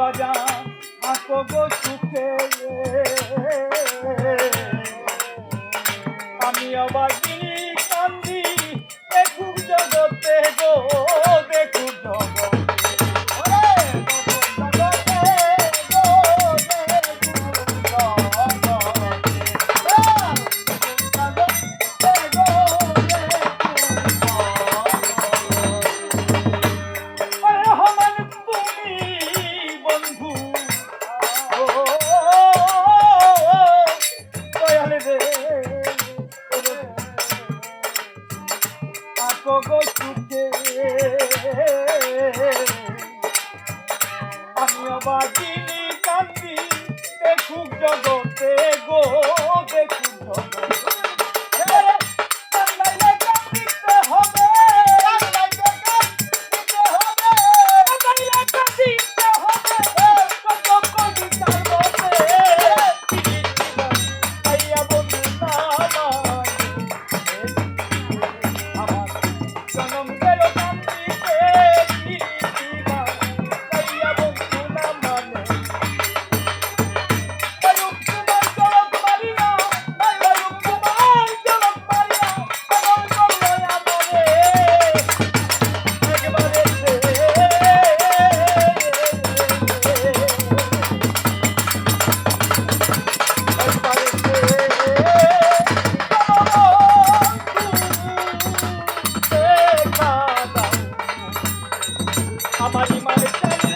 বাজা আঁকো গো সুখে। গো। গো সুখে আমি অবাগিনী Thank you.